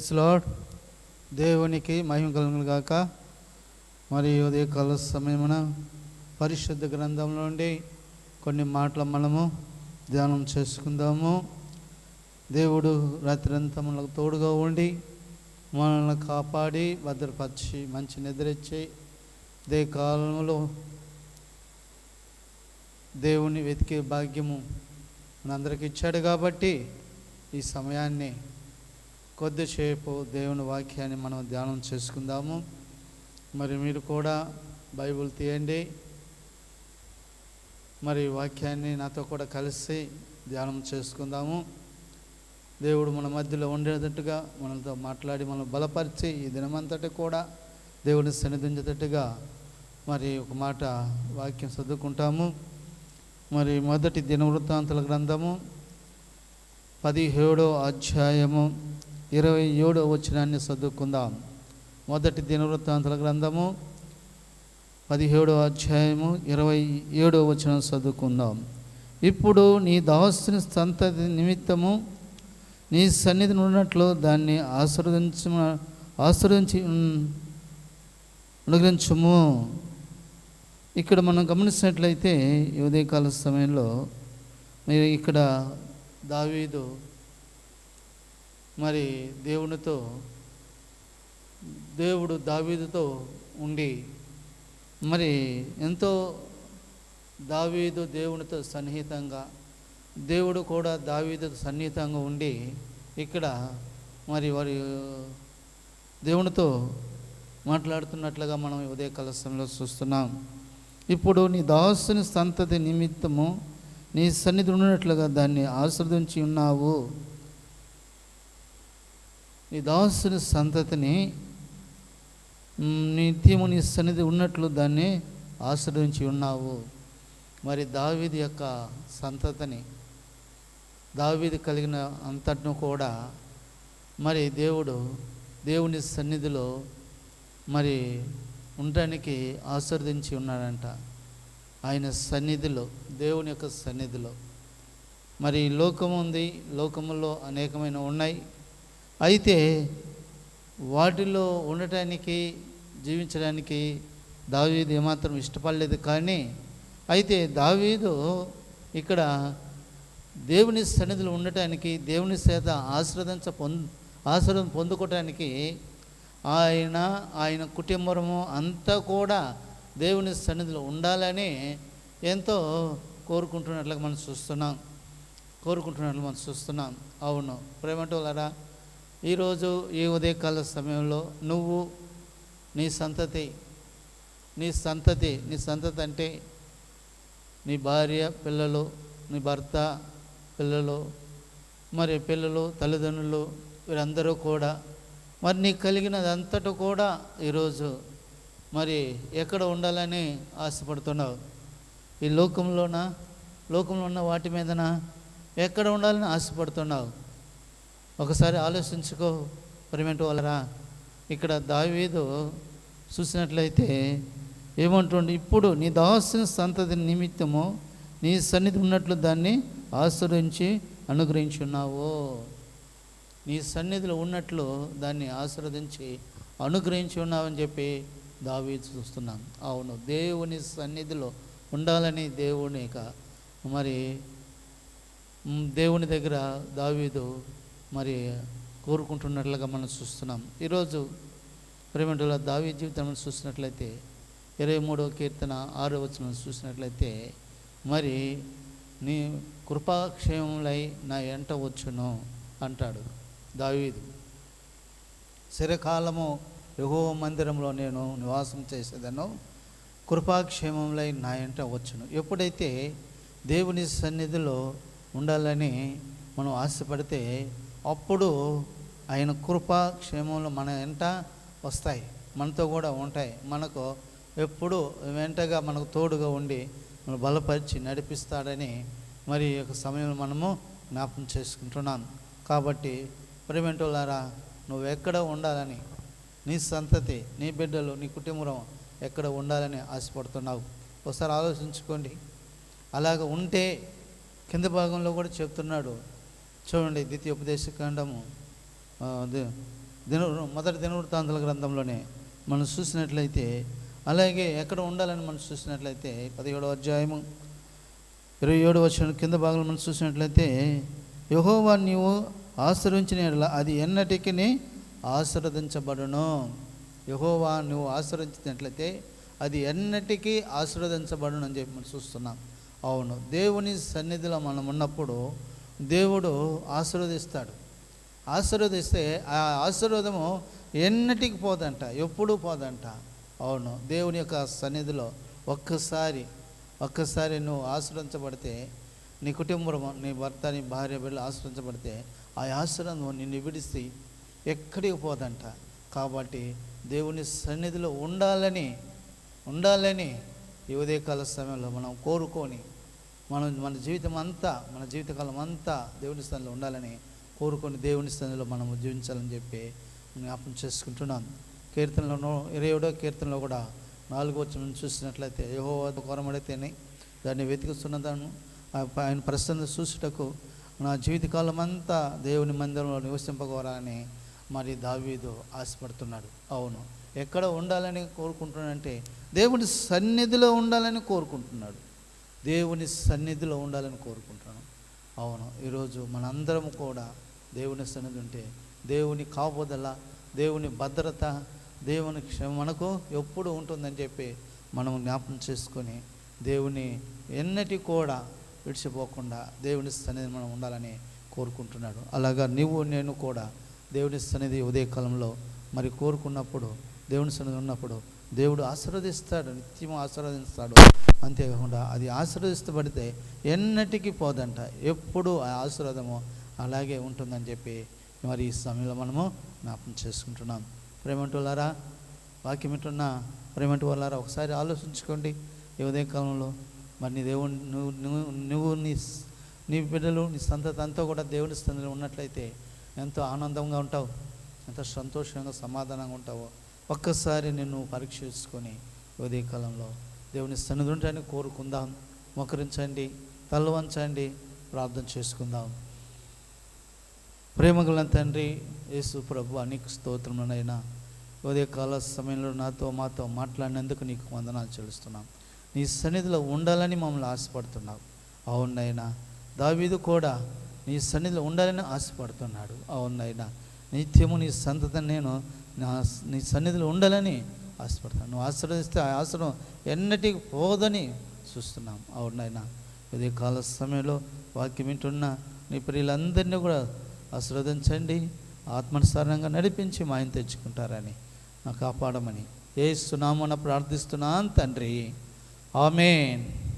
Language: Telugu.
ప్రైజ్ లాడ్ దేవునికి మహిమ కలుగును గాక. మరి ఉదయకాల సమయమున పరిశుద్ధ గ్రంథంలో నుండి కొన్ని మాటలు మనము ధ్యానం చేసుకుందాము. దేవుడు రాత్రంతా మనకు తోడుగా ఉండి మనల్ని కాపాడి భద్రపరిచి మంచి నిద్రచ్చి దే కాలంలో దేవుని వెతికే భాగ్యము మనందరికి ఇచ్చాడు కాబట్టి ఈ సమయాన్ని కొద్దిసేపు దేవుని వాక్యాన్ని మనం ధ్యానం చేసుకుందాము. మరి మీరు కూడా బైబిల్ తీయండి. మరి వాక్యాన్ని నాతో కూడా కలిసి ధ్యానం చేసుకుందాము. దేవుడు మన మధ్యలో ఉండేటట్టుగా మనతో మాట్లాడి మనం బలపరిచి ఈ దినమంతటి కూడా దేవుని సన్నిధించేటట్టుగా మరి ఒక మాట వాక్యం చదువుకుంటాము మరి మొదటి దినవృత్తాంతుల గ్రంథము పదిహేడో అధ్యాయము ఇరవై ఏడో వచనాన్ని చదువుకుందాం. మొదటి దినవృత్తాంతుల గ్రంథము పదిహేడవ అధ్యాయము ఇరవై ఏడో వచనం చదువుకుందాం. ఇప్పుడు నీ దాసుని సంతతి నిమిత్తము నీ సన్నిధిని ఉన్నట్లు దాన్ని ఆశీర్వదించ ఆశీర్వదించి అనుగ్రహించము. ఇక్కడ మనం గమనించినట్లయితే ఈ ఉదయకాల సమయంలో మీరు ఇక్కడ దావీదు మరి దేవునితో దేవుడు దావీదుతో ఉండి మరి ఎంతో దావీదు దేవునితో సన్నిహితంగా దేవుడు కూడా దావీదుతో సన్నిహితంగా ఉండి ఇక్కడ మరి వారి దేవునితో మాట్లాడుతున్నట్లుగా మనం ఉదయ కలశంలో చూస్తున్నాం. ఇప్పుడు నీ దాసుని సంతతి నిమిత్తము నీ సన్నిధి ఉన్నట్లుగా దాన్ని ఆశ్రదించి ఉన్నావు. నీ దాసుని సంతతిని నిత్యము నీ సన్నిధి ఉన్నట్లు దాన్ని ఆశ్రయించి ఉన్నావు. మరి దావీది యొక్క సంతతిని దావీది కలిగిన అంతటిను కూడా మరి దేవుడు దేవుని సన్నిధిలో మరి ఉండటానికి ఆశీర్వదించి ఉన్నాడంట. ఆయన సన్నిధిలో దేవుని యొక్క సన్నిధిలో. మరి లోకం ఉంది లోకములో అనేకమైన ఉన్నాయి. అయితే వాటిలో ఉండటానికి జీవించడానికి దావీదు ఏమాత్రం ఇష్టపడలేదు. కానీ అయితే దావీదు ఇక్కడ దేవుని సన్నిధిలో ఉండటానికి దేవుని చేత ఆశ్రదించ పొంద ఆశ్రదం పొందుకోవటానికి ఆయన ఆయన కుటుంబము అంతా కూడా దేవుని సన్నిధిలో ఉండాలని ఎంతో కోరుకుంటున్నట్లుగా మనం చూస్తున్నాం. కోరుకుంటున్నట్లు మనం చూస్తున్నాం. అవును. ప్రేమటోలరా ఈరోజు ఈ ఉదయకాల సమయంలో నువ్వు నీ సంతతి నీ సంతతి నీ సంతతి అంటే నీ భార్య పిల్లలు నీ భర్త పిల్లలు మరి పిల్లలు తల్లిదండ్రులు వీరందరూ కూడా మరి నీకు కలిగినదంతటా కూడా ఈరోజు మరి ఎక్కడ ఉండాలని ఆశపడుతున్నావు? ఈ లోకంలోన? లోకంలో ఉన్న వాటి మీదన? ఎక్కడ ఉండాలని ఆశపడుతున్నావు? ఒకసారి ఆలోచించుకో పరిమెంటు వాళ్ళరా? ఇక్కడ దావీదు చూసినట్లయితే ఏమంటుండే? ఇప్పుడు నీ దాసిన సంతతి నిమిత్తము నీ సన్నిధి ఉన్నట్లు దాన్ని ఆశ్రయించి అనుగ్రహించున్నావు. నీ సన్నిధిలో ఉన్నట్లు దాన్ని ఆశీర్వదించి అనుగ్రహించి ఉన్నావని చెప్పి దావీదు చూస్తున్నాం అవును దేవుని సన్నిధిలో ఉండాలని దేవుని మరి దేవుని దగ్గర దావీదు మరి కోరుకుంటున్నట్లుగా మనం చూస్తున్నాం. ఈరోజు ప్రేమంటుల దావీ జీవితం చూసినట్లయితే ఇరవై మూడవ కీర్తన ఆరో వచ్చిన చూసినట్లయితే మరి నీ కృపాక్షేమములై నా ఎంట వచ్చును అంటాడు దావీదు. చిరకాలము యహో మందిరంలో నేను నివాసం చేసేదను కృపాక్షేమంలై నా ఎంట వచ్చును. ఎప్పుడైతే దేవుని సన్నిధిలో ఉండాలని మనం ఆశపడితే అప్పుడు ఆయన కృపాక్షేమంలో మన వెంట వస్తాయి మనతో కూడా ఉంటాయి. మనకు ఎప్పుడు వెంటగా మనకు తోడుగా ఉండి మనం బలపరిచి నడిపిస్తాడని మరి ఈ యొక్క సమయంలో మనము జ్ఞాపం చేసుకుంటున్నాం. కాబట్టి ప్రేమెంటోలారా నువ్వు ఎక్కడ ఉండాలని నీ సంతతి నీ బిడ్డలు నీ కుటుంబం ఎక్కడ ఉండాలని ఆశపడుతున్నావు? ఒకసారి ఆలోచించుకోండి. అలాగ ఉంటే కింద భాగంలో కూడా చెప్తున్నాడు చూడండి ద్వితీయ ఉపదేశ కాండము. దిన మొదటి దినవృత్తాంతుల గ్రంథంలోనే మనం చూసినట్లయితే అలాగే ఎక్కడ ఉండాలని మనం చూసినట్లయితే పదిహేడో అధ్యాయము ఇరవై ఏడు వచ్చిన కింద భాగంలో మనం చూసినట్లయితే యహోవా నీవు ఆశ్రయించిన అది ఎన్నటికి ఆశీర్వదించబడును. యహోవా నువ్వు ఆశ్రయించినట్లయితే అది ఎన్నటికీ ఆశీర్వదించబడును అని చెప్పి మనం చూస్తున్నాం. అవును దేవుని సన్నిధిలో మనం ఉన్నప్పుడు దేవుడు ఆశీర్వదిస్తాడు. ఆశీర్వదిస్తే ఆ ఆశీర్వాదము ఎన్నటికి పోదంట ఎప్పుడూ పోదంట. అవును దేవుని యొక్క సన్నిధిలో ఒక్కసారి ఒక్కసారి నువ్వు ఆశ్రయించబడితే నీ కుటుంబం నీ భర్త నీ భార్య బిడ్డలు ఆశ్రయించబడితే ఆ ఆశ్రయం నిన్ను విడిసి ఎక్కడికి పోదంట. కాబట్టి దేవుని సన్నిధిలో ఉండాలని ఉండాలని ఈ ఉదయకాల సమయంలో మనం కోరుకొని మనం మన జీవితం అంతా మన జీవితకాలం అంతా దేవుని స్థానంలో ఉండాలని కోరుకొని దేవుని స్థానంలో మనము జీవించాలని చెప్పి జ్ఞాపం చేసుకుంటున్నాను. కీర్తనలో ఇరవై ఏడో కీర్తనలో కూడా నాలుగో వచ్చిన చూసినట్లయితే ఏహో కోరమడితేనే దాన్ని వెతుకుతున్నదాను ఆయన ప్రసన్న చూసుటకు నా జీవితకాలం అంతా దేవుని మందిరంలో నివసింపగోరాలని మరి దావీదు ఆశపడుతున్నాడు. అవును. ఎక్కడ ఉండాలని కోరుకుంటున్నాడంటే దేవుని సన్నిధిలో ఉండాలని కోరుకుంటున్నాడు. దేవుని సన్నిధిలో ఉండాలని కోరుకుంటున్నాను. అవును ఈరోజు మనందరం కూడా దేవుని సన్నిధి ఉంటే దేవుని కాపుదల దేవుని భద్రత దేవుని క్షమ మనకు ఎప్పుడు ఉంటుందని చెప్పి మనం జ్ఞాపకం చేసుకొని దేవుని ఎన్నటి కూడా విడిచిపోకుండా దేవుని సన్నిధి మనం ఉండాలని కోరుకుంటున్నాడు. అలాగా నీవు నేను కూడా దేవుని సన్నిధి ఉదయకాలంలో మరి కోరుకున్నప్పుడు దేవుని సన్నిధి ఉన్నప్పుడు దేవుడు ఆశీర్వదిస్తాడు నిత్యం ఆశీర్వదిస్తాడు. అంతేకాకుండా అది ఆశీర్వదిస్తబడితే ఎన్నటికీ పోదంట. ఎప్పుడు ఆ ఆశీర్వాదము అలాగే ఉంటుందని చెప్పి మరి ఈ సమయంలో మనము జ్ఞాపకం చేసుకుంటున్నాం. ప్రేమంటులారా వాక్యం వింటున్న ప్రేమంటి వాళ్ళారా ఒకసారి ఆలోచించుకోండి. ఈ ఉదయకాలంలో మరి నీ దేవుని నువ్వు నువ్వు నువ్వు నీ నీ బిడ్డలు నీ సంతతి అంతా కూడా దేవుని స్థితిలో ఉన్నట్లయితే ఎంతో ఆనందంగా ఉంటావు. ఎంతో సంతోషంగా సమాధానంగా ఉంటావు. ఒక్కసారి నిన్ను పరీక్ష చేసుకొని ఉదయకాలంలో దేవుని సన్నిధి ఉంటాయని కోరుకుందాం. మోకరించండి తల ప్రార్థన చేసుకుందాం. ప్రేమగల తండ్రి యేసు ప్రభు అనేక స్తోత్రములనైనా ఉదయకాల సమయంలో నాతో మాతో మాట్లాడినందుకు నీకు వందనాలు చెల్లిస్తున్నాం. నీ సన్నిధిలో ఉండాలని మమ్మల్ని ఆశపడుతున్నావు. అవునైనా దావీదు కూడా నీ సన్నిధిలో ఉండాలని ఆశపడుతున్నాడు. అవునైనా నిత్యము నీ సంతతిని నేను నా నీ సన్నిధిలో ఉండాలని ఆశపడతాను. నువ్వు ఆశ్రయిస్తే ఆ ఆశ్రమం ఎన్నటికి పోదని చూస్తున్నాం. అవునైనా ఇదే కాల సమయంలో వాక్యం వింటున్న నీ ప్రియులందరినీ కూడా ఆశీర్వదించండి. ఆత్మనుసారంగా నడిపించి మా ఆయన తెచ్చుకుంటారని నా కాపాడమని ఏ సునామన ప్రార్థిస్తున్నాను తండ్రి. ఆమెన్.